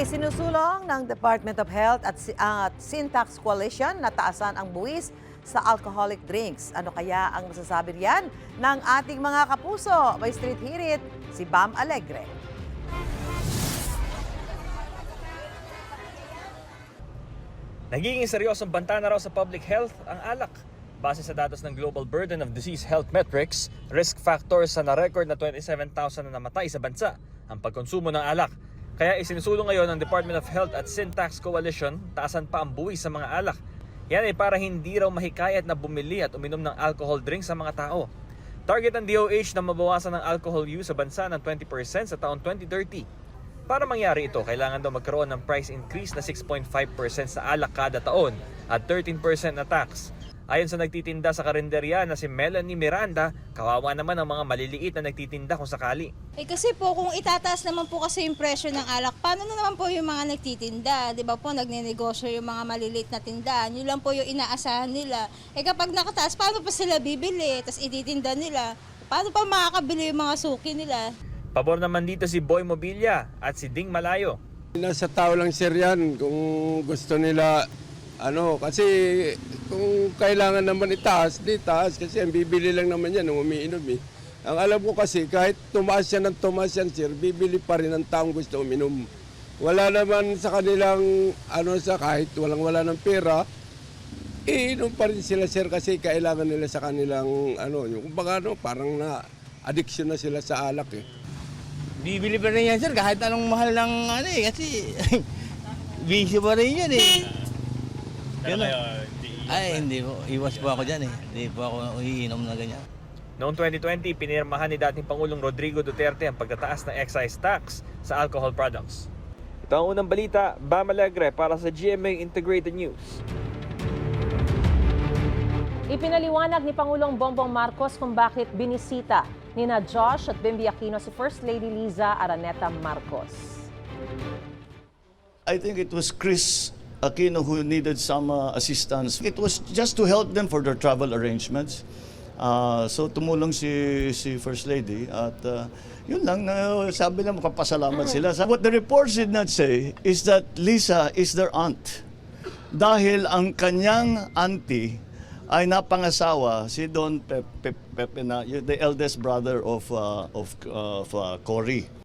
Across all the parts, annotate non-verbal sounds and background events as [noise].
Isinusulong ng Department of Health at, at Syntax Coalition na taasan ang buwis sa alcoholic drinks. Ano kaya ang masasabi riyan ng ating mga kapuso? May street hirit, si Bam Alegre. Nagiging seryosong banta na raw sa public health ang alak. Base sa datos ng Global Burden of Disease Health Metrics, risk factors sa na-record na 27,000 na namatay sa bansa ang pagkonsumo ng alak. Kaya isinusulong ngayon ng Department of Health at Syntax Coalition taasan pa ang buwis sa mga alak. Yan ay para hindi raw mahikayat na bumili at uminom ng alcohol drinks sa mga tao. Target ng DOH na mabawasan ng alcohol use sa bansa ng 20% sa taong 2030. Para mangyari ito, kailangan daw magkaroon ng price increase na 6.5% sa alak kada taon at 13% na tax. Ayon sa nagtitinda sa karinderya na si Melanie Miranda, kawawa naman ang mga maliliit na nagtitinda kung sakali. Eh kasi po kung itataas naman po kasi yung presyo ng alak, paano na naman po yung mga nagtitinda? 'Di ba po nagnenegosyo yung mga maliliit na tindahan? Yun lang po yung inaasahan nila. Eh kapag nakataas, paano pa sila bibili? Tapos ititinda nila. Paano pa makakabili yung mga suki nila? Pabor naman dito si Boy Mobilia at si Ding Malayo. Nasa tao lang sir yan kung gusto nila ano kasi kung kailangan naman itaas, di taas kasi ang bibili lang naman yan nung umiinom eh. Ang alam ko kasi kahit tumaas yan ng tumaas yan sir, bibili pa rin ang taong gusto uminom. Wala naman sa kanilang ano sa kahit walang wala ng pera, iinom pa rin sila sir kasi kailangan nila sa kanilang ano, yung kumbaga ano, parang na addiction na sila sa alak eh. Bibili pa rin yan sir kahit anong mahal ng ano eh kasi [laughs] bisyo pa rin yun eh. Ganun. Ay hindi po, iwas po ako dyan eh. Hindi po ako uiinom na ganyan. Noong 2020, pinirmahan ni dating Pangulong Rodrigo Duterte ang pagtataas ng excise tax sa alcohol products. Ito ang unang balita, Bam Alegre para sa GMA Integrated News. Ipinaliwanag ni Pangulong Bongbong Marcos kung bakit binisita ni na Josh at Bimbi Aquino si First Lady Liza Araneta Marcos. I think it was Chris Aquino who needed some uh, assistance. It was just to help them for their travel arrangements. Uh, so tumulong si si First Lady at uh, yun lang na sabi lang makapasalamat sila. What the reports did not say is that Lisa is their aunt. Dahil ang kanyang auntie ay napangasawa si Don Pepe, Pepe na the eldest brother of uh, of of uh, Cory.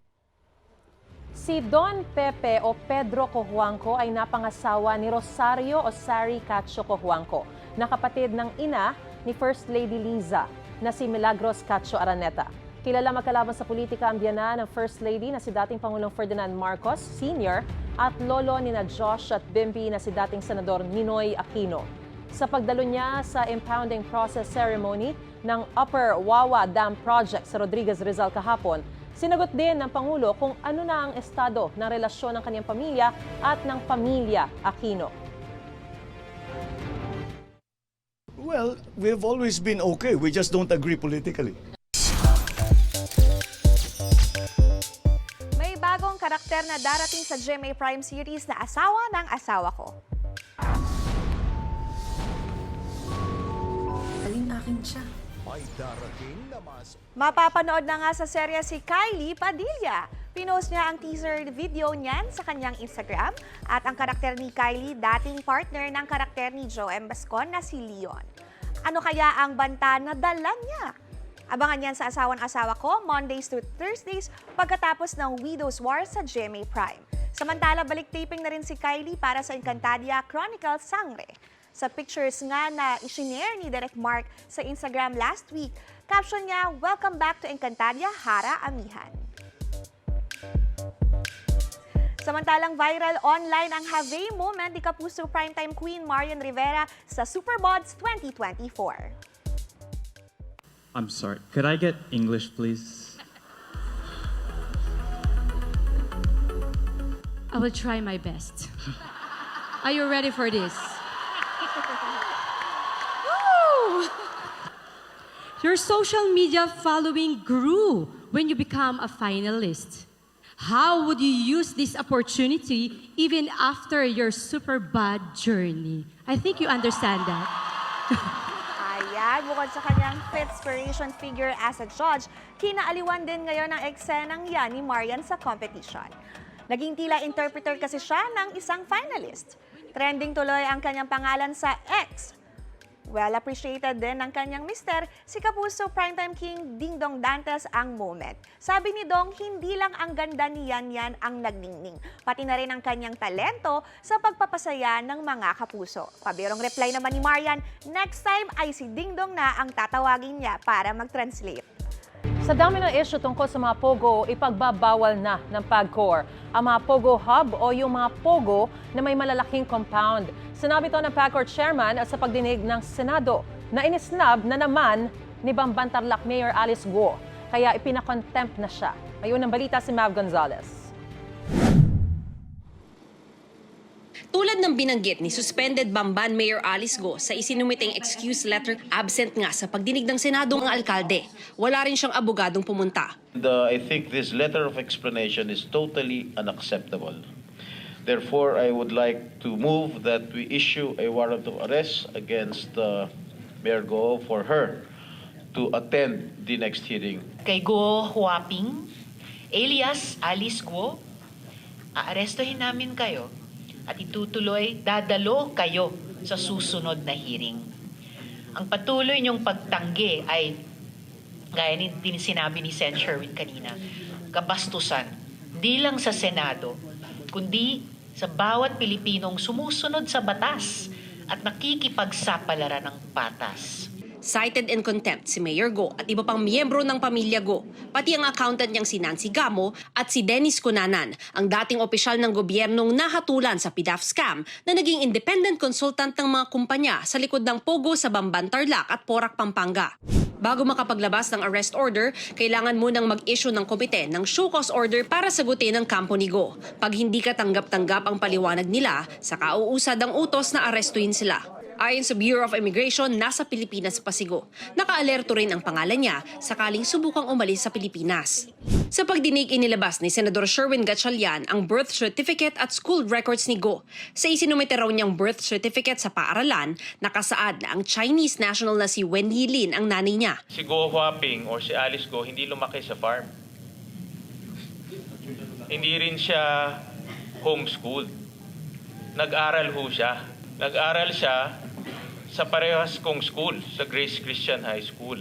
Si Don Pepe o Pedro Cojuangco ay napangasawa ni Rosario o Sari Cacho Cojuangco, na kapatid ng ina ni First Lady Liza na si Milagros Cacho Araneta. Kilala magkalaban sa politika ang biyanan ng First Lady na si dating Pangulong Ferdinand Marcos Sr. at lolo ni na Josh at Bimbi na si dating Senador Ninoy Aquino. Sa pagdalo niya sa impounding process ceremony ng Upper Wawa Dam Project sa Rodriguez Rizal kahapon, Sinagot din ng Pangulo kung ano na ang estado ng relasyon ng kanyang pamilya at ng pamilya Aquino. Well, we've always been okay. We just don't agree politically. May bagong karakter na darating sa GMA Prime series na asawa ng asawa ko. Siya. Mapapanood na nga sa serya si Kylie Padilla. Pinost niya ang teaser video niyan sa kanyang Instagram at ang karakter ni Kylie dating partner ng karakter ni Joe M. Bascon na si Leon. Ano kaya ang banta na dala niya? Abangan yan sa asawan-asawa ko Mondays to Thursdays pagkatapos ng Widow's War sa GMA Prime. Samantala, balik taping na rin si Kylie para sa Encantadia Chronicles Sangre. Sa pictures nga na isinare ni Derek Mark sa Instagram last week, caption niya, Welcome back to Encantadia, Hara Amihan. Samantalang viral online ang have moment ni Kapuso Primetime Queen Marian Rivera sa Superbods 2024. I'm sorry. Could I get English, please? I will try my best. Are you ready for this? Your social media following grew when you become a finalist. How would you use this opportunity even after your super bad journey? I think you understand that. Ayan, bukod sa kanyang inspiration figure as a judge, kinaaliwan din ngayon ang eksenang yan ni Marian sa competition. Naging tila interpreter kasi siya ng isang finalist. Trending tuloy ang kanyang pangalan sa X. Well appreciated din ng kanyang mister, si Kapuso Primetime King Ding Dong Dantes ang moment. Sabi ni Dong, hindi lang ang ganda ni Yan Yan ang nagningning, pati na rin ang kanyang talento sa pagpapasaya ng mga kapuso. Pabirong reply naman ni Marian, next time ay si Ding Dong na ang tatawagin niya para mag-translate. Sa dami ng issue tungkol sa mga Pogo, ipagbabawal na ng PAGCOR ang mga Pogo Hub o yung mga Pogo na may malalaking compound. Sinabi to ng PAGCOR chairman sa pagdinig ng Senado na inisnab na naman ni Bamban Tarlac Mayor Alice Guo. Kaya ipinakontempt na siya. Ayun ang balita si Mav Gonzalez. Tulad ng binanggit ni suspended Bamban Mayor Alice Go sa isinumiting excuse letter, absent nga sa pagdinig ng Senado ang alkalde. Wala rin siyang abogadong pumunta. The, I think this letter of explanation is totally unacceptable. Therefore, I would like to move that we issue a warrant of arrest against uh, Mayor Go for her to attend the next hearing. kay Go Huaping, alias Alice Guo, aarestohin namin kayo at itutuloy, dadalo kayo sa susunod na hearing. Ang patuloy niyong pagtanggi ay, gaya din sinabi ni Sen. Sherwin kanina, kabastusan, di lang sa Senado, kundi sa bawat Pilipinong sumusunod sa batas at nakikipagsapalaran ng patas. Cited in contempt si Mayor Go at iba pang miyembro ng pamilya Go, pati ang accountant niyang si Nancy Gamo at si Dennis Cunanan, ang dating opisyal ng gobyernong nahatulan sa PDAF scam na naging independent consultant ng mga kumpanya sa likod ng Pogo sa Bamban Tarlac at Porac, Pampanga. Bago makapaglabas ng arrest order, kailangan munang mag-issue ng komite ng show cause order para sagutin ang kampo ni Go. Pag hindi katanggap-tanggap ang paliwanag nila, saka uusad ang utos na arestuin sila. Ayon sa Bureau of Immigration, nasa Pilipinas pa si Go. Nakaalerto rin ang pangalan niya sakaling subukang umalis sa Pilipinas. Sa pagdinig inilabas ni Senador Sherwin Gatchalian ang birth certificate at school records ni Go. Sa isinumite raw niyang birth certificate sa paaralan, nakasaad na ang Chinese national na si Wen Yilin ang nanay niya. Si Go Huaping or si Alice Go hindi lumaki sa farm. Hindi rin siya homeschooled. Nag-aral ho siya. Nag-aral siya sa parehas kong school, sa Grace Christian High School,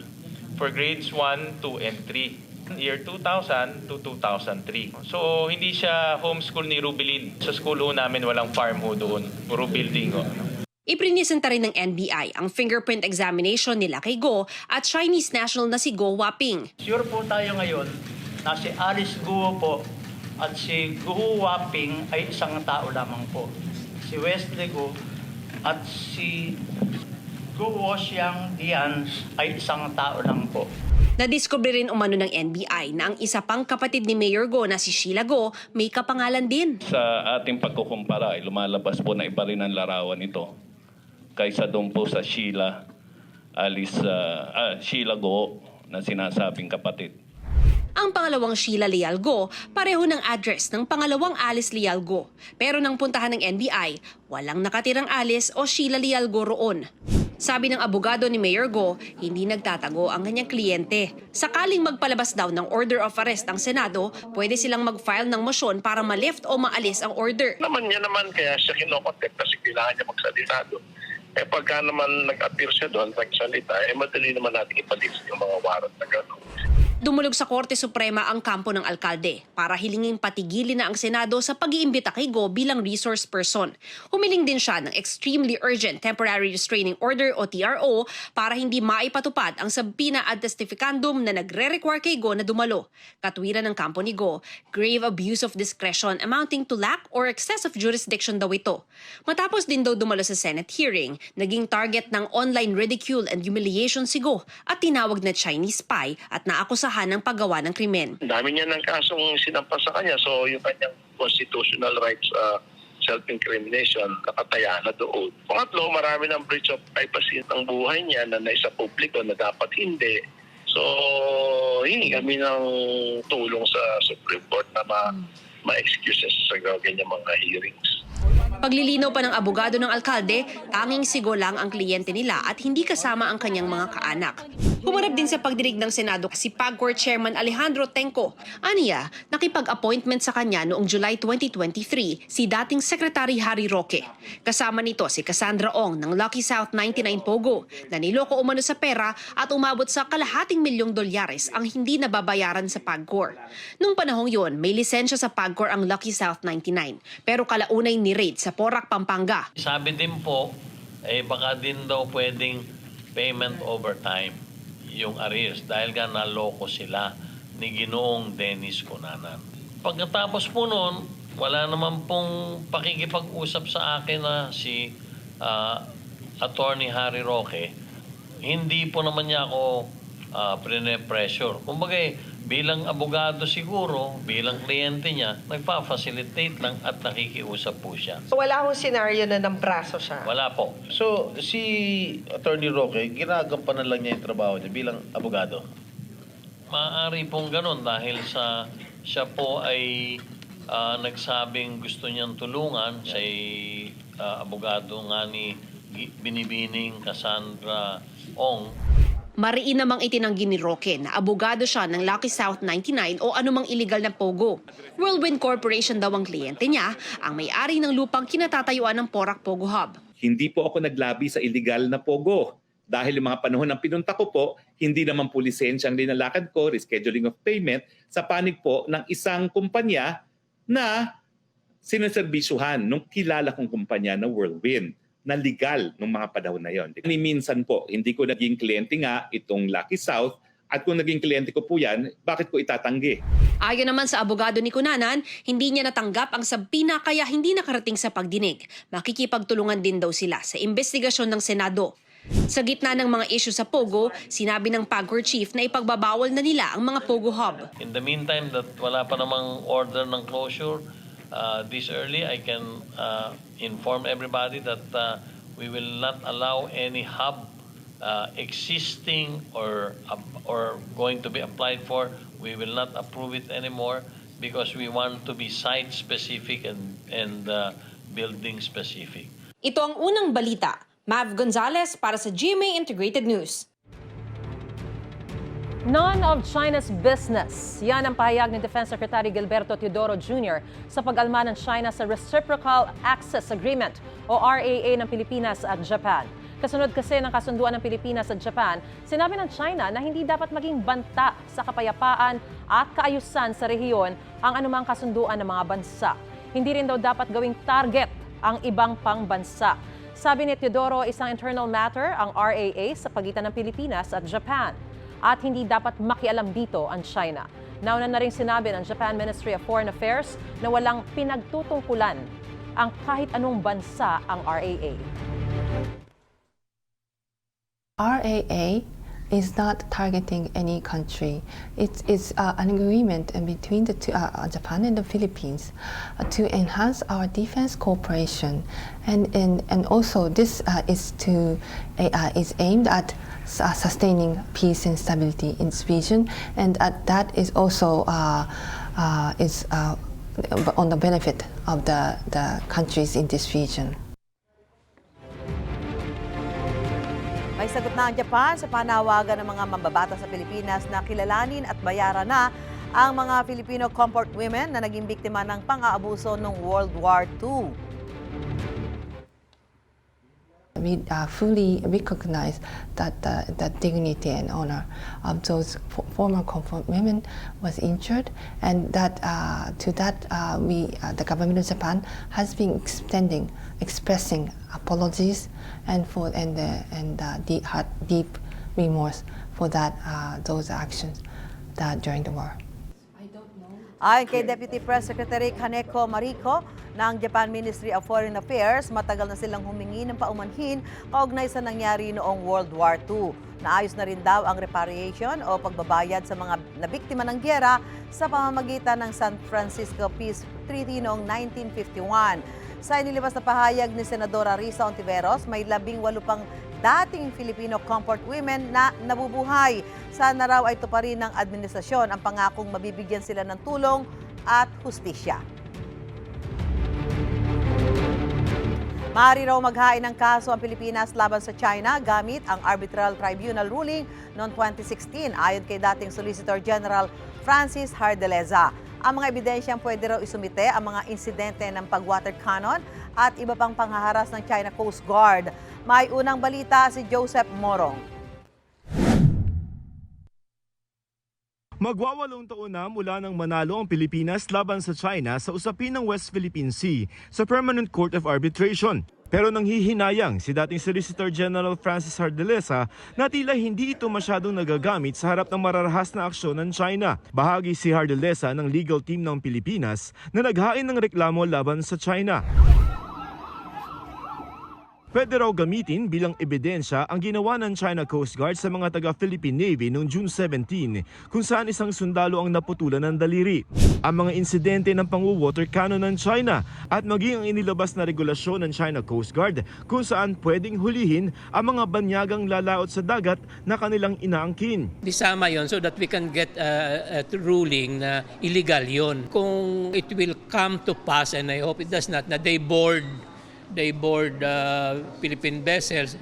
for grades 1, 2, and 3. Year 2000 to 2003. So, hindi siya homeschool ni Rubilin. Sa school ho namin, walang farm ho doon. Puro building ho. Iprinisenta rin ng NBI ang fingerprint examination nila kay Go at Chinese national na si Go Waping. Sure po tayo ngayon na si Alice Guo po at si Guo Waping ay isang tao lamang po. Si Wesley Guo at si Guo Xiang Dian ay isang tao lang po. Nadiskubre rin umano ng NBI na ang isa pang kapatid ni Mayor Go na si Sheila Go may kapangalan din. Sa ating pagkukumpara ay lumalabas po na iba rin ang larawan nito kaysa doon po sa Sheila Alice ah, ah, Sheila Go na sinasabing kapatid. Ang pangalawang Sheila Leal Go, pareho ng address ng pangalawang Alice Leal Go. Pero nang puntahan ng NBI, walang nakatirang Alice o Sheila Leal Go roon. Sabi ng abogado ni Mayor Go, hindi nagtatago ang kanyang kliyente. Sakaling magpalabas daw ng order of arrest ang Senado, pwede silang mag-file ng motion para ma-lift o maalis ang order. Naman niya naman kaya siya kinokontek kasi kailangan niya magsalita doon. Eh pagka naman nag-appear siya doon, nagsalita, eh madali naman natin ipalis yung mga warrant na gano'n. Dumulog sa Korte Suprema ang kampo ng alkalde para hilingin patigilin na ang Senado sa pag-iimbita kay Go bilang resource person. Humiling din siya ng Extremely Urgent Temporary Restraining Order o TRO para hindi maipatupad ang sabpina ad testificandum na nagre-require kay Go na dumalo. Katwiran ng kampo ni Go, grave abuse of discretion amounting to lack or excess of jurisdiction daw ito. Matapos din daw dumalo sa Senate hearing, naging target ng online ridicule and humiliation si Go at tinawag na Chinese spy at naakusahan ng paggawa ng krimen. Dami niya ng kasong sinampas sa kanya. So yung kanyang constitutional rights uh, self-incrimination, nakataya na doon. Pangatlo, marami ng breach of privacy ng buhay niya na naisa publiko na dapat hindi. So, hingi kami ng tulong sa Supreme Court na ma- ma-excuses sa ganyang mga hearings. Paglilinaw pa ng abogado ng alkalde, tanging sigo lang ang kliyente nila at hindi kasama ang kanyang mga kaanak. Humarap din sa pagdinig ng Senado si PAGCOR Chairman Alejandro Tenco. Aniya, nakipag-appointment sa kanya noong July 2023 si dating Secretary Harry Roque. Kasama nito si Cassandra Ong ng Lucky South 99 Pogo na niloko umano sa pera at umabot sa kalahating milyong dolyares ang hindi nababayaran sa PAGCOR. Nung panahong yon, may lisensya sa PAGCOR ang Lucky South 99 pero kalaunay ni raid sa Porac, Pampanga. Sabi din po, eh baka din daw pwedeng payment over time yung arrears dahil nga naloko sila ni Ginoong Dennis Cunanan. Pagkatapos po noon, wala naman pong pakikipag-usap sa akin na si ah, Attorney Harry Roque. Hindi po naman niya ako uh, pressure Kumbaga eh, bilang abogado siguro, bilang kliyente niya, nagpa-facilitate lang at nakikiusap po siya. So, wala akong senaryo na ng braso siya. Wala po. So, si Attorney Roque, ginagampanan lang niya yung trabaho niya bilang abogado. Maaari pong ganun dahil sa siya po ay ah, nagsabing gusto niyang tulungan. Siya ay ah, abogado nga ni Binibining Cassandra Ong. Mariin namang itinanggi ni Roque na abogado siya ng Lucky South 99 o anumang illegal na pogo. Whirlwind Corporation daw ang kliyente niya, ang may-ari ng lupang kinatatayuan ng Porac Pogo Hub. Hindi po ako naglabi sa illegal na pogo. Dahil yung mga panahon ng pinunta ko po, hindi naman po lisensya ang linalakad ko, rescheduling of payment, sa panig po ng isang kumpanya na sineserbisyuhan nung kilala kong kumpanya na Whirlwind na legal nung mga panahon na yon. Ni minsan po, hindi ko naging kliyente nga itong Lucky South at kung naging kliyente ko po yan, bakit ko itatanggi? Ayon naman sa abogado ni Kunanan, hindi niya natanggap ang sabpina kaya hindi nakarating sa pagdinig. Makikipagtulungan din daw sila sa investigasyon ng Senado. Sa gitna ng mga issue sa Pogo, sinabi ng PAGCOR chief na ipagbabawal na nila ang mga Pogo Hub. In the meantime, that wala pa namang order ng closure, uh, this early, I can uh, inform everybody that uh, we will not allow any hub uh, existing or or going to be applied for. We will not approve it anymore because we want to be site specific and and uh, building specific. Ito ang unang balita. Mav Gonzalez para sa GMA Integrated News. None of China's business. Yan ang pahayag ni Defense Secretary Gilberto Teodoro Jr. sa pag-alma ng China sa Reciprocal Access Agreement o RAA ng Pilipinas at Japan. Kasunod kasi ng kasunduan ng Pilipinas at Japan, sinabi ng China na hindi dapat maging banta sa kapayapaan at kaayusan sa rehiyon ang anumang kasunduan ng mga bansa. Hindi rin daw dapat gawing target ang ibang pangbansa. Sabi ni Teodoro, isang internal matter ang RAA sa pagitan ng Pilipinas at Japan at hindi dapat makialam dito ang China. Nauna na rin sinabi ng Japan Ministry of Foreign Affairs na walang pinagtutungkulan ang kahit anong bansa ang RAA. RAA is not targeting any country. It's, it's uh, an agreement between the two, uh, Japan and the Philippines uh, to enhance our defense cooperation, and and, and also this uh, is to uh, is aimed at uh, sustaining peace and stability in this region, and uh, that is also uh, uh, is uh, on the benefit of the, the countries in this region. May sagot na ang Japan sa panawagan ng mga mambabata sa Pilipinas na kilalanin at bayaran na ang mga Filipino comfort women na naging biktima ng pang-aabuso noong World War II. We uh, fully recognize that the, the dignity and honor of those former comfort women was injured, and that uh, to that uh, we, uh, the government of Japan, has been extending, expressing apologies and for and uh, and uh, deep, heart, deep remorse for that uh, those actions that during the war. Ayon kay Deputy Press Secretary Kaneko Mariko ng Japan Ministry of Foreign Affairs, matagal na silang humingi ng paumanhin kaugnay sa nangyari noong World War II. Naayos na rin daw ang reparation o pagbabayad sa mga nabiktima ng gyera sa pamamagitan ng San Francisco Peace Treaty noong 1951. Sa inilabas na pahayag ni Senadora Risa Ontiveros, may labing walo pang dating Filipino comfort women na nabubuhay. Sana raw ay tuparin ng administrasyon ang pangakong mabibigyan sila ng tulong at hustisya. Maaari raw maghain ng kaso ang Pilipinas laban sa China gamit ang Arbitral Tribunal ruling noong 2016 ayon kay dating Solicitor General Francis Hardeleza. Ang mga ebidensyang pwede raw isumite ang mga insidente ng pag-water cannon at iba pang panghaharas ng China Coast Guard. May unang balita si Joseph Morong. Magwawalong taon na mula nang manalo ang Pilipinas laban sa China sa usapin ng West Philippine Sea sa Permanent Court of Arbitration. Pero nanghihinayang si dating Solicitor General Francis Hardelesa na tila hindi ito masyadong nagagamit sa harap ng mararahas na aksyon ng China. Bahagi si Hardelesa ng legal team ng Pilipinas na naghain ng reklamo laban sa China. Pwede raw gamitin bilang ebidensya ang ginawa ng China Coast Guard sa mga taga-Philippine Navy noong June 17 kung saan isang sundalo ang naputulan ng daliri. Ang mga insidente ng pang-water cannon ng China at maging ang inilabas na regulasyon ng China Coast Guard kung saan pwedeng hulihin ang mga banyagang lalaot sa dagat na kanilang inaangkin. Isama yon so that we can get a, a ruling na illegal yon. Kung it will come to pass, and I hope it does not, na they board, they board uh, Philippine vessels,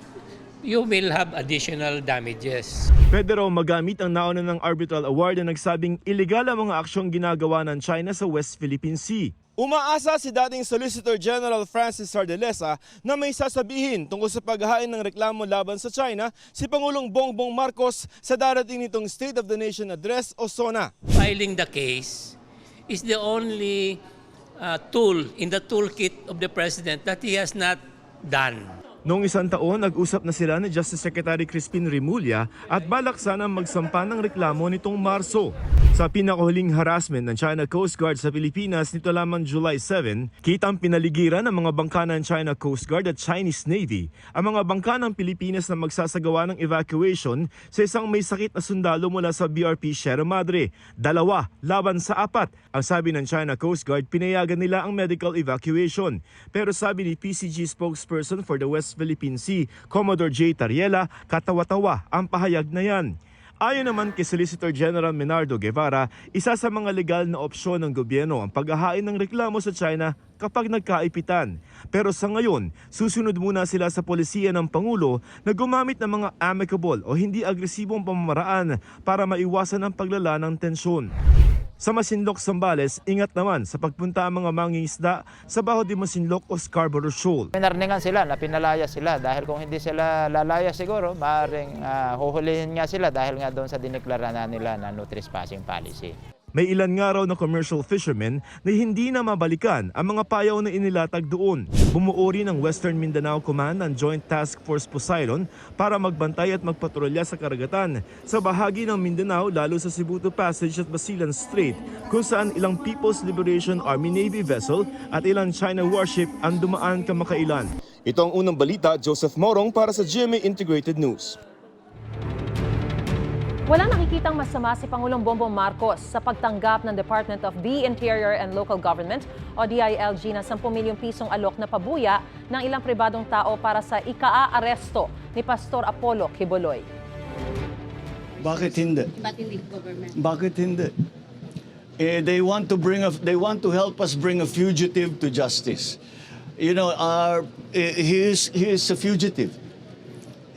you will have additional damages. Pwede raw magamit ang nauna ng arbitral award na nagsabing illegal ang mga aksyong ginagawa ng China sa West Philippine Sea. Umaasa si dating Solicitor General Francis Sardelesa na may sasabihin tungkol sa paghahain ng reklamo laban sa China si Pangulong Bongbong Marcos sa darating nitong State of the Nation Address o SONA. Filing the case is the only uh, tool in the toolkit of the President that he has not done. Noong isang taon, nag-usap na sila ni Justice Secretary Crispin Rimulya at balak sana magsampa ng reklamo nitong Marso. Sa pinakahuling harassment ng China Coast Guard sa Pilipinas nito lamang July 7, kitang pinaligiran ng mga bangka ng China Coast Guard at Chinese Navy ang mga bangka ng Pilipinas na magsasagawa ng evacuation sa isang may sakit na sundalo mula sa BRP Sierra Madre. Dalawa, laban sa apat. Ang sabi ng China Coast Guard, pinayagan nila ang medical evacuation. Pero sabi ni PCG spokesperson for the West Philippine Sea, Commodore J. Tariela, katawa-tawa ang pahayag na yan. Ayon naman kay Solicitor General Menardo Guevara, isa sa mga legal na opsyon ng gobyerno ang paghahain ng reklamo sa China kapag nagkaipitan. Pero sa ngayon, susunod muna sila sa polisiya ng Pangulo na gumamit ng mga amicable o hindi agresibong pamamaraan para maiwasan ang paglala ng tensyon. Sa Masinloc, Sambales, ingat naman sa pagpunta ang mga mangingisda sa Baho de Masinloc o Scarborough Shoal. Pinarningan sila na pinalaya sila dahil kung hindi sila lalaya siguro, maaaring uh, huhulihin nga sila dahil nga doon sa dineklara na nila na no trespassing policy. May ilan nga raw na commercial fishermen na hindi na mabalikan ang mga payaw na inilatag doon. Bumuo rin ang Western Mindanao Command ng Joint Task Force Poseidon para magbantay at magpatrolya sa karagatan sa bahagi ng Mindanao lalo sa Cebuto Passage at Basilan Strait kung saan ilang People's Liberation Army Navy vessel at ilang China warship ang dumaan kamakailan. Ito ang unang balita, Joseph Morong para sa GMA Integrated News. Walang nakikitang masama si Pangulong Bongbong Marcos sa pagtanggap ng Department of the Interior and Local Government o DILG ng 10 milyong pisong alok na pabuya ng ilang pribadong tao para sa ikaa-aresto ni Pastor Apollo Kiboloy. Bakit hindi? Bakit hindi? Eh, they want to bring a, they want to help us bring a fugitive to justice. You know, our eh, he is he is a fugitive.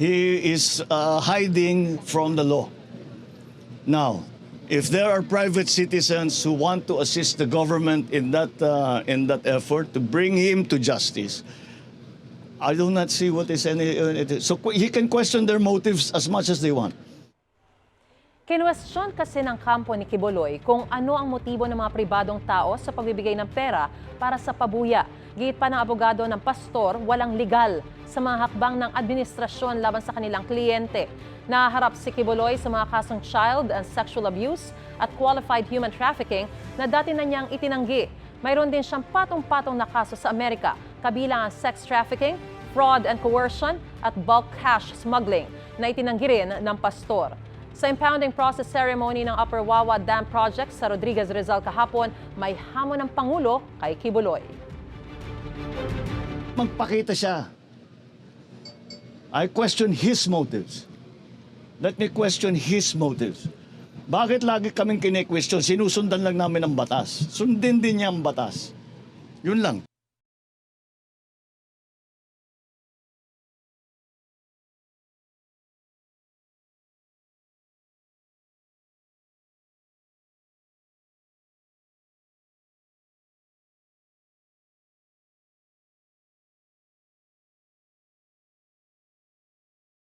He is uh, hiding from the law. Now, if there are private citizens who want to assist the government in that uh, in that effort to bring him to justice, I do not see what is any. Uh, so he can question their motives as much as they want. Kinwestiyon kasi ng kampo ni Kiboloy kung ano ang motibo ng mga pribadong tao sa pagbibigay ng pera para sa pabuya. Git pa ng abogado ng pastor, walang legal sa mga hakbang ng administrasyon laban sa kanilang kliyente. Naharap si Kiboloy sa mga kasong child and sexual abuse at qualified human trafficking na dati na niyang itinanggi. Mayroon din siyang patong-patong na kaso sa Amerika, kabilang ang sex trafficking, fraud and coercion at bulk cash smuggling na itinanggi rin ng pastor. Sa impounding process ceremony ng Upper Wawa Dam Project sa Rodriguez Rizal kahapon, may hamon ng Pangulo kay Kibuloy. magpakita siya. I question his motives. Let me question his motives. Bakit lagi kaming kine-question? Sinusundan lang namin ang batas. Sundin din niya ang batas. Yun lang.